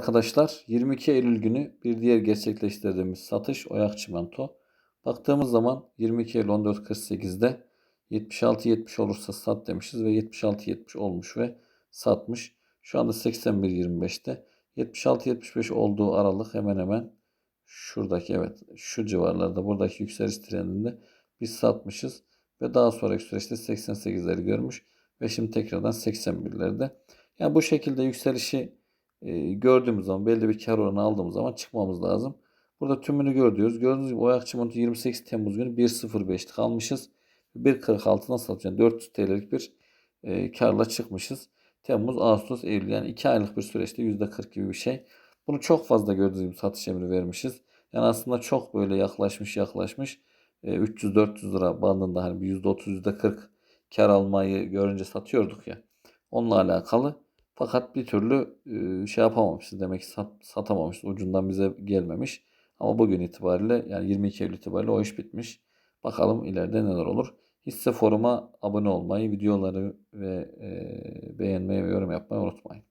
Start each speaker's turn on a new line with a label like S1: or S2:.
S1: Arkadaşlar 22 Eylül günü bir diğer gerçekleştirdiğimiz satış Oyak Çimento. Baktığımız zaman 22 Eylül 14.48'de 76-70 olursa sat demişiz ve 76-70 olmuş ve satmış. Şu anda 81.25'te. 76-75 olduğu aralık hemen hemen şuradaki evet şu civarlarda buradaki yükseliş trendinde biz satmışız ve daha sonraki süreçte 88'leri görmüş ve şimdi tekrardan 81'lerde. Yani bu şekilde yükselişi e, gördüğümüz zaman belli bir kar oranı aldığımız zaman çıkmamız lazım. Burada tümünü gördüğünüz. Gördüğünüz gibi Oyak Çimento 28 Temmuz günü 1.05'lik almışız. 1.46'dan satacağız. Yani 400 TL'lik bir e, karla çıkmışız. Temmuz, Ağustos, Eylül yani 2 aylık bir süreçte %40 gibi bir şey. Bunu çok fazla gördüğünüz gibi satış emri vermişiz. Yani aslında çok böyle yaklaşmış yaklaşmış. E, 300-400 lira bandında hani bir %30 %40 kar almayı görünce satıyorduk ya. Onunla alakalı. Fakat bir türlü şey yapamamışız. Demek ki sat, satamamışız. Ucundan bize gelmemiş. Ama bugün itibariyle yani 22 Eylül itibariyle o iş bitmiş. Bakalım ileride neler olur. Hisse foruma abone olmayı, videoları ve e, beğenmeyi ve yorum yapmayı unutmayın.